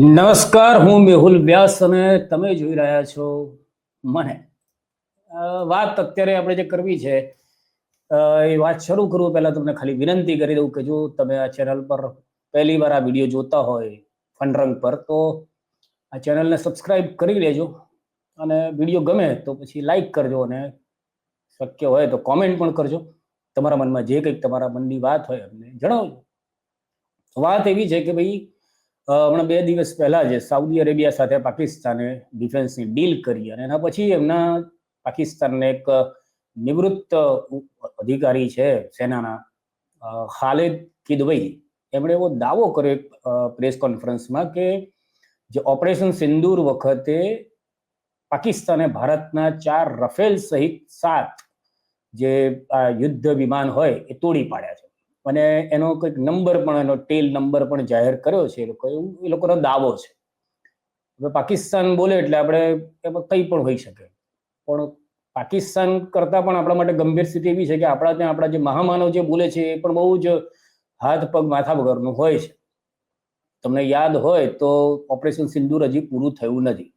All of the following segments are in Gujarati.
નમસ્કાર, હું મેહુલ વ્યાસ અને તમે જોઈ રહ્યા છો મને. વાત અત્યારે આપણે જે કરવી છે એ વાત શરૂ કરું. પહેલા તમને ખાલી વિનંતી કરી દઉં કે જો તમે આ ચેનલ પર પહેલી વાર આ વીડિયો જોતા હોય ફંડરંગ પર, તો આ ચેનલને સબસ્ક્રાઇબ કરી લેજો અને વીડિયો ગમે તો પછી લાઈક કરજો અને શક્ય હોય તો કોમેન્ટ પણ કરજો. તમારા મનમાં જે કંઈક તમારા મનની વાત હોય અમને જણાવજો. વાત એવી છે કે ભાઈ હમણાં બે દિવસ પહેલા જ સાઉદી અરેબિયા સાથે પાકિસ્તાને ડિફેન્સની ડીલ કરી અને એના પછી એમના પાકિસ્તાનને એક નિવૃત્ત અધિકારી છે સેનાના ખાલેદ કિદવઈ. એમણે એવો દાવો કર્યો પ્રેસ કોન્ફરન્સમાં કે જે ઓપરેશન સિંદૂર વખતે પાકિસ્તાને ભારતના ચાર રફેલ સહિત સાત જે યુદ્ધ વિમાન હોય એ તોડી પાડ્યા છે. અને એનો કંઈક નંબર પણ, એનો ટેલ નંબર પણ જાહેર કર્યો છે એ લોકો એ લોકોનો દાવો છે. હવે પાકિસ્તાન બોલે એટલે આપણે એમાં કંઈ પણ હોઈ શકે. પણ પાકિસ્તાન કરતાં પણ આપણા માટે ગંભીર સ્થિતિ એવી છે કે આપણા ત્યાં આપણા જે મહામાનવ જે બોલે છે એ પણ બહુ જ હાથ પગ માથા વગરનું હોય છે. તમને યાદ હોય તો ઓપરેશન સિંદૂર હજી પૂરું થયું નથી.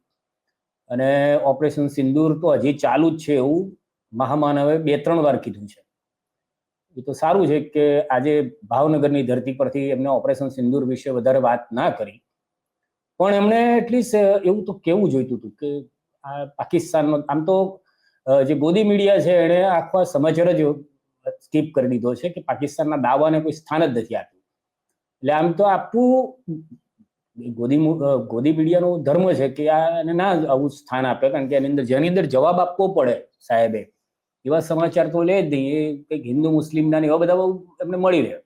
અને ઓપરેશન સિંદૂર તો હજી ચાલુ જ છે એવું મહામાનવે બે ત્રણ વાર કીધું છે. એ તો સારું છે કે આજે ભાવનગરની ધરતી પરથી એમને ઓપરેશન સિંદૂર વિશે વધારે વાત ના કરી. પણ એમણે એટલીસ્ટ એવું તો કેવું જોઈતું હતું કે આ પાકિસ્તાનમાં આમ તો જે ગોદી મીડિયા છે એણે આખા સમાચાર જ સ્કીપ કરી દીધો છે કે પાકિસ્તાનના દાવાને કોઈ સ્થાન જ નથી આપ્યું. એટલે આમ તો આપવું ગોદી ગોદી મીડિયાનો ધર્મ છે કે આ એને ના આવું સ્થાન આપે, કારણ કે એની અંદર, જેની અંદર જવાબ આપવો પડે સાહેબે. એવા સમાચાર તો લે જ નહીં. એ કંઈક હિન્દુ મુસ્લિમના ને એવા બધા બહુ મળી રહે.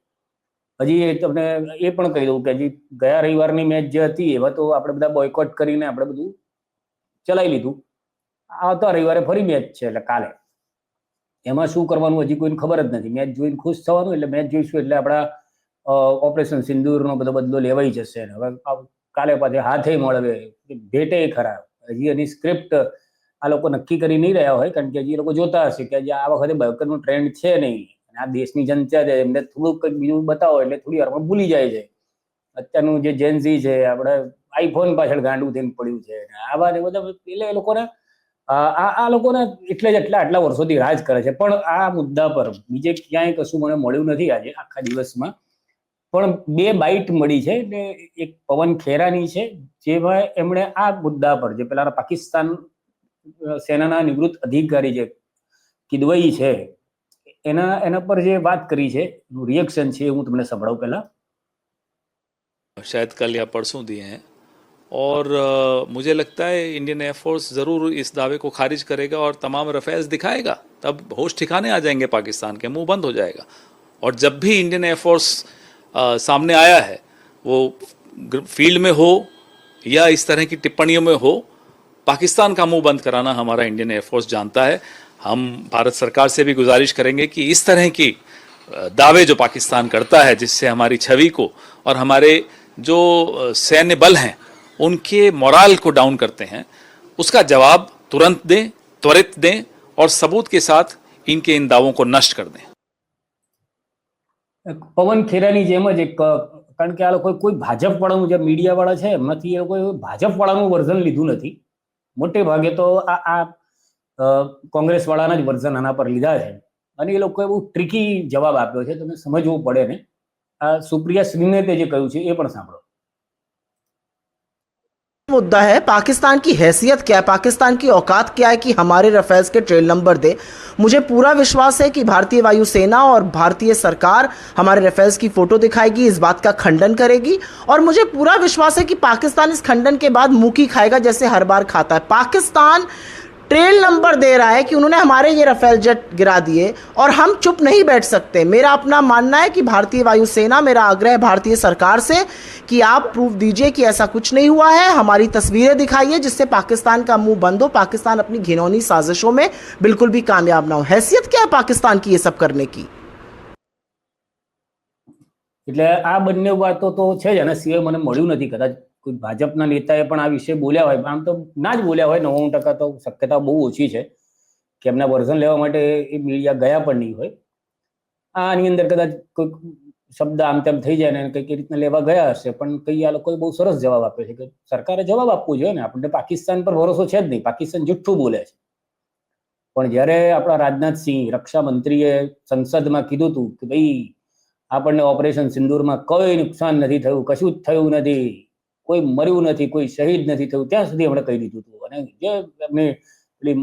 હજી તમને એ પણ કહી દઉં કે હજી ગયા રવિવારની મેચ જે હતી, એવા તો આપણે બધા બોયકોટ કરીને આપણે બધું ચલાવી લીધું. આવતા રવિવારે ફરી મેચ છે એટલે કાલે. એમાં શું કરવાનું હજી કોઈને ખબર જ નથી. મેચ જોઈને ખુશ થવાનું એટલે મેચ જોઈશું એટલે આપણા ઓપરેશન સિંદૂરનો બધો બદલો લેવાઈ જશે. હવે કાલે પાછી હાથે મળવે ભેટે ખરા. હજી એની સ્ક્રિપ્ટ આ લોકો નક્કી કરી નહીં રહ્યા હોય કારણ કે એ લોકો જોતા હશે કે જે આ વખતે બોયકોટનો ટ્રેન્ડ છે નહીં. અને આ દેશની જનતા છે, એમને થોડુંક કંઈક બીજું બતાવો, એટલે થોડી વારમાં ભૂલી જાય છે. અત્યારનું જે જેન્ઝી છે, આપણે આઈફોન પાછળ ગાંડું થઈને પડ્યું છે. આવા ને બધા એટલે એ લોકોને આ આ લોકોને એટલે જ એટલા આટલા વર્ષોથી રાજ કરે છે. પણ આ મુદ્દા પર બીજે ક્યાંય કશું મને મળ્યું નથી આજે, આખા દિવસમાં. પણ બે બાઇટ મળી છે એટલે એક પવન ખેરાની છે, જેમાં એમણે આ મુદ્દા પર, જે પેલા પાકિસ્તાન સેનાના નિવૃત્ત અધિકારી જે કિદવઈ છે એના એના પર જે વાત કરી છે રિએક્શન છે એ હું તમને સંભળાવું પહેલા शायद कल या परसों दिए हैं और अ, मुझे लगता है इंडियन एयरफोर्स ज़रूर इस दावे को खारिज करेगा और तमाम रफेल्स दिखाएगा तब होश ठिकाने आ जाएंगे पाकिस्तान के मुंह बंद हो जाएगा और जब भी इंडियन एयरफोर्स अ, सामने आया है वो ग्र- फील्ड में हो या इस तरह की टिप्पणियों में हो पाकिस्तान का मुंह बंद कराना हमारा इंडियन एयरफोर्स जानता है हम भारत सरकार से भी गुजारिश करेंगे कि इस तरह की अ, दावे जो पाकिस्तान करता है जिससे हमारी छवि को और हमारे जो अ, सैन्य बल हैं उनके मोराल को डाउन करते हैं उसका जवाब तुरंत दें त्वरित दें और सबूत के साथ इनके इन दावों को नष्ट कर दें એક પવન ખેરાની જેમ જ એક અ, કારણ કે આ લોકો કોઈ ભાજપ વાળાનું જે મીડિયા વાળા છે એમાંથી એ લોકોએ ભાજપ વાળાનું વર્ઝન લીધું નથી મોટે ભાગે તો આ આ કોંગ્રેસ વાળાના જ વર્ઝન આના પર લીધા છે. અને એ લોકોએ બહુ ટ્રિકી જવાબ આપ્યો છે. તમે સમજવું પડે ને આ સુપ્રિયા શ્રીનેતે જે કહ્યું છે એ પણ સાંભળો. मुद्दा है, पाकिस्तान की हैसियत क्या है? पाकिस्तान की औकात क्या है कि हमारे रफेल्स के ट्रेल नंबर दे? मुझे पूरा विश्वास है कि भारतीय वायुसेना और भारतीय सरकार हमारे रफेल्स की फ़ोटो दिखाएगी, इस बात का खंडन करेगी, और मुझे पूरा विश्वास है कि पाकिस्तान इस खंडन के बाद मुँह की खाएगा जैसे हर बार खाता है। पाकिस्तान ट्रेल नंबर दे रहा है कि उन्होंने हमारे ये रफेल जेट गिरा दिए और हम चुप नहीं बैठ सकते मेरा अपना मानना है कि भारतीय वायुसेना मेरा आग्रह है भारतीय सरकार से कि आप प्रूफ दीजिए कि ऐसा कुछ नहीं हुआ है हमारी तस्वीरें दिखाइए जिससे पाकिस्तान का मुंह बंद हो पाकिस्तान अपनी घिनौनी साजिशों में बिल्कुल भी कामयाब ना हो हैसियत क्या है पाकिस्तान की ये सब करने की એટલે આ બંને વાતો તો છે જ આના સિવાય મને મળ્યું નથી કદાચ કોઈ ભાજપના નેતાએ પણ આ વિશે બોલ્યા હોય આમ તો ના જ બોલ્યા હોય, નવ્વાણું ટકા તો શક્યતા બહુ ઓછી છે કે એમના વર્ઝન લેવા માટે એ મીડિયા ગયા પણ નહીં હોય. આની અંદર કદાચ કોઈક શબ્દ આમ તેમ થઈ જાય ને કઈ રીતના લેવા ગયા હશે, પણ કઈ આ લોકોએ બહુ સરસ જવાબ આપ્યો છે કે સરકારે જવાબ આપવો જોઈએ ને, આપણને પાકિસ્તાન પર ભરોસો છે જ નહીં, પાકિસ્તાન જુઠ્ઠું બોલે છે. પણ જ્યારે આપણા રાજનાથસિંહ રક્ષા મંત્રીએ સંસદમાં કીધું હતું કે ભાઈ, આપણને ઓપરેશન સિંદૂરમાં કોઈ નુકસાન નથી થયું, કશું જ થયું નથી કોઈ મર્યું નથી, કોઈ શહીદ નથી થયું, ત્યાં સુધી આપણે કહી દીધું હતું. અને જે એમની પેલી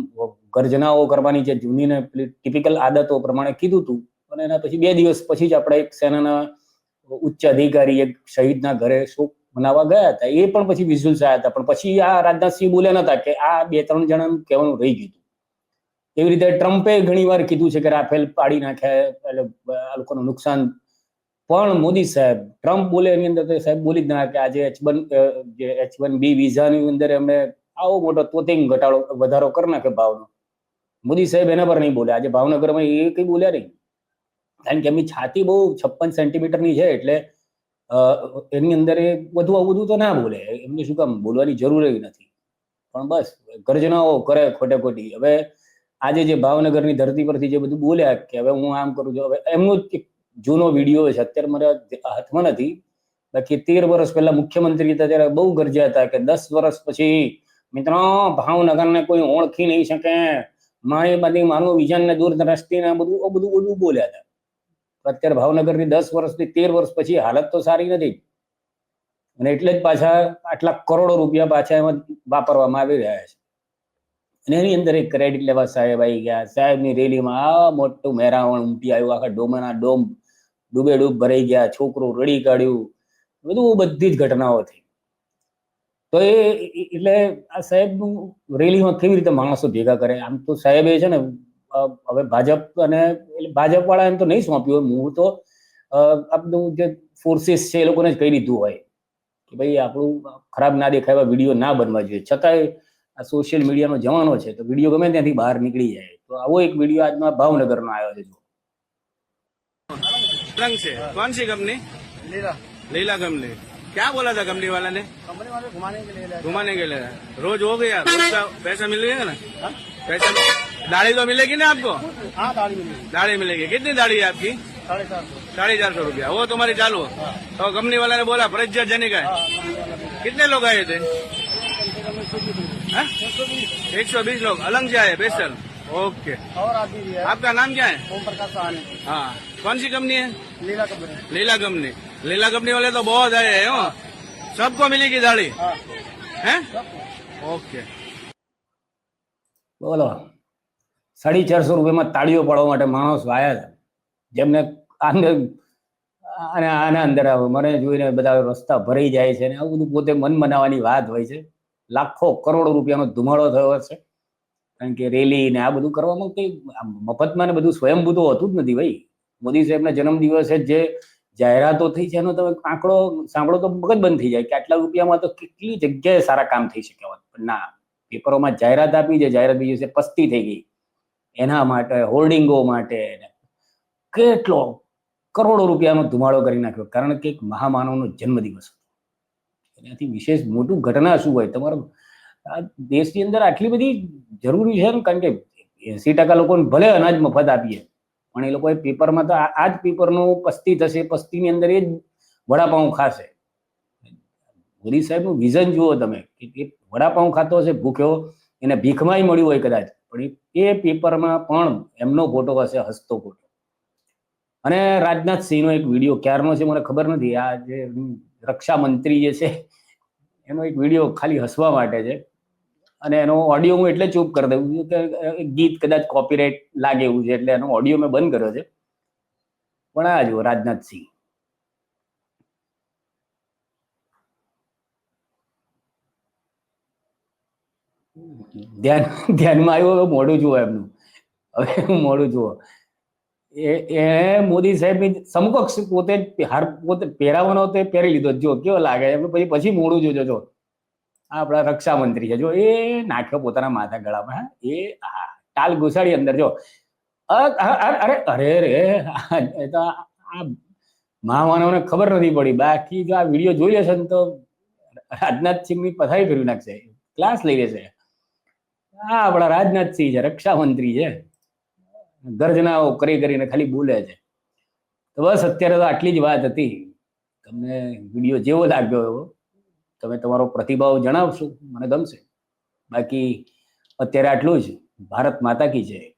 ગર્જનાઓ કરવાની જે જૂની પેલી ટિપિકલ આદતો પ્રમાણે કીધું હતું, અને એના પછી બે દિવસ પછી જ આપણે એક સેનાના ઉચ્ચ અધિકારી એક શહીદના ઘરે શોક મનાવવા ગયા હતા. એ પણ પછી વિઝ્યુઅલ્સ આવ્યા હતા. પણ પછી આ રાજનાથસિંહ બોલ્યા નતા કે આ બે ત્રણ જણાનું કહેવાનું રહી ગયું. એવી રીતે ટ્રમ્પે ઘણી વાર કીધું છે કે રાફેલ પાડી નાખ્યા એટલે આ લોકોનું નુકસાન પણ મોદી સાહેબ, ટ્રમ્પ બોલે એની અંદર તો સાહેબ બોલી જ ના કે આજે એચ વન જે એચ વન બી વિઝાની અંદર અમે આવો મોટો તોતિંગ ઘટાડો, વધારો કરી નાખે ભાવનો. મોદી સાહેબ એના પર નહીં બોલે. આજે ભાવનગરમાં એ કઈ બોલ્યા નહીં. કારણ કે એમની છાતી બહુ છપ્પન સેન્ટીમીટરની છે એટલે એની અંદર એ બધું આવું બધું તો ના બોલે. એમને શું કામ બોલવાની જરૂર નથી. પણ બસ, ગર્જનાઓ કરે ખોટે ખોટી. હવે આજે જે ભાવનગરની ધરતી પરથી જે બધું બોલ્યા કે હવે હું આમ કરું છું, હવે એમનું જૂનો વીડિયો છે. અત્યારે મારા હાથમાં નથી. બાકી તેર વર્ષ પહેલા મુખ્યમંત્રી હતા ત્યારે બહુ ગરજ્યા હતા કે દસ વર્ષ પછી મિત્રો, ભાવનગરને કોઈ ઓળખી નહીં શકે. મારી બધી મારું વિઝન ને દૂરદ્રષ્ટિ ને આ બધું આ બધું બધું બોલ્યા હતા. તો અત્યારે ભાવનગરની દસ વર્ષથી તેર વર્ષ પછી હાલત તો સારી નથી. અને એટલે જ પાછા આટલા કરોડો રૂપિયા પાછા એમાં વાપરવામાં આવી રહ્યા છે. અને એની અંદર એક ક્રેડિટ લેવા સાહેબ આવી ગયા. સાહેબની રેલીમાં આ મોટું મેરાવણ ઉમટી આવ્યું. આખા ડોમના ડોમ ડૂબે ડૂબ ભરાઈ ગયા છોકરું રડી કાઢ્યું બધું બધી જ ઘટનાઓ થઈ. તો એ એટલે આ સાહેબનું રેલીમાં કેવી રીતે માણસો ભેગા કરે? આમ તો સાહેબે છે ને હવે ભાજપ અને ભાજપ વાળા એમ તો નહીં સોંપ્યું હોય. હું તો અ, આપણું જે ફોર્સિસ છે એ લોકોને જ કહી દીધું હોય કે ભાઈ આપણું ખરાબ ના દેખાય એવા વીડિયો ના બનવા જોઈએ. છતાંય આ સોશિયલ મીડિયાનો જમાનો છે તો વીડિયો ગમે ત્યાંથી બહાર નીકળી જાય. તો આવો એક વીડિયો આજનો ભાવનગરનો આવ્યો છે જો रंग से कौन सी कंपनी लीला लीला कंपनी क्या बोला था कंपनी वाला ने कंपनी वाले घुमाने के लिए ले घुमाने के लिए रोज हो गया रोज का पैसा मिल गया ना पैसा दाढ़ी तो मिलेगी ना आपको हाँ दाढ़ी मिलेगी दाढ़ी मिलेगी कितनी दाढ़ी है आपकी साढ़े चार सौ साढ़े चार सौ रुपया वो तुम्हारी चालू है तो कंपनी वाला ने बोला प्रज्ञा जनी का है कितने लोग आए थे एक सौ बीस लोग अलग से आए स्पेशल ओके और आदमी भी है आपका नाम क्या है ओम प्रकाश सहानी हाँ कौन सी कंपनी है Leela company Leela company Leela company वाले तो बहुत आए हैं हो सबको मिलेगी दाढ़ी हाँ हैं ओके બોલો સાડી ચારસો રૂપિયામાં તાળીઓ પાડવા માટે માણસ વાયા હતા જેમને અંદર અને આના અંદર આવે મને જોઈને બધા રસ્તા ભરાઈ જાય છે ને આવું બધું પોતે મન મનાવવાની વાત હોય છે લાખો કરોડો રૂપિયાનો ધુમાડો થયો હશે કારણ કે રેલી ને આ બધું કરવામાં કઈ મફતમાં ને બધું સ્વયંભૂ તો હોતું જ નથી ભાઈ. મોદી સાહેબના જન્મદિવસે જે જાહેરાતો થઈ છે, એનો તમે આંકડો સાંભળો તો મગજ બંધ થઈ જાય કે આટલા રૂપિયામાં તો કેટલી જગ્યાએ સારા કામ થઈ શકે હોત પણ ના, પેપરોમાં જાહેરાત આપી છે, જાહેરાત બીજી છે પસ્તી થઈ ગઈ. એના માટે, હોર્ડિંગો માટે કેટલો કરોડો રૂપિયાનો ધુમાડો કરી નાખ્યો. કારણ કે એક મહામાનવનો જન્મદિવસ હતો. એનાથી વિશેષ મોટું ઘટના શું હોય? તમારો દેશની અંદર આટલી બધી જરૂરી છે ને? કારણ કે એસી ટકા લોકોને ભલે અનાજ મફત આપીએ, પણ એ લોકોએ પેપરમાં તો આ જ પેપરનું પસ્તી થશે, પસ્તીની અંદર એ જ વડાપાઉં ખાશે. મોદી સાહેબનું વિઝન જુઓ તમે, કે એ વડાપાઉં ખાતો હશે, ભૂખ્યો, એને ભીખમાંય મળ્યું હોય કદાચ, પણ એ પેપરમાં પણ એમનો ફોટો હશે, હસતો ફોટો. અને રાજનાથ સિંહનો એક વીડિયો, ક્યારનો છે મને ખબર નથી, આ જે રક્ષા મંત્રી જે છે, એનો એક વીડિયો ખાલી હસવા માટે છે. અને એનો ઓડિયો હું એટલે ચૂપ કરી દઉં છું કે ગીત કદાચ કોપીરાઇટ લાગે એવું છે એટલે એનો ઓડિયો મેં બંધ કર્યો છે. પણ આ જુઓ, રાજનાથ સિંહ. ધ્યાન, ધ્યાનમાં આવ્યું હવે મોઢું જુઓ એમનું. હવે મોઢું જુઓ. એ એ મોદી સાહેબની સમકક્ષ પોતે હાર, પોતે પહેરાવાનો તે પહેરી લીધો જો. કેવો લાગે? એમ, પછી પછી મોડું જોજો, જો. આપણા રક્ષા મંત્રી છે. જો એ નાખ્યો પોતાના માથા ગળામાં એ ટાલ ઘુસાડી અંદર, જો. અરે અરે રે તો આ મહામાનવને ખબર નથી પડી. બાકી જો આ વીડિયો જોઈ લેશે ને તો રાજનાથ સિંહની પથારી ફેરવી નાખશે. ક્લાસ લઈ લેશે. આ આપણા રાજનાથસિંહ છે રક્ષા મંત્રી છે. ગર્જનાઓ કરી કરીને ખાલી બોલે છે. તો બસ, અત્યારે તો આટલી જ વાત હતી. તમને વીડિયો જેવો લાગ્યો એવો. તમે તમારો પ્રતિભાવ જણાવશો મને ગમશે. બાકી અત્યારે આટલું જ. ભારત માતા કી જય.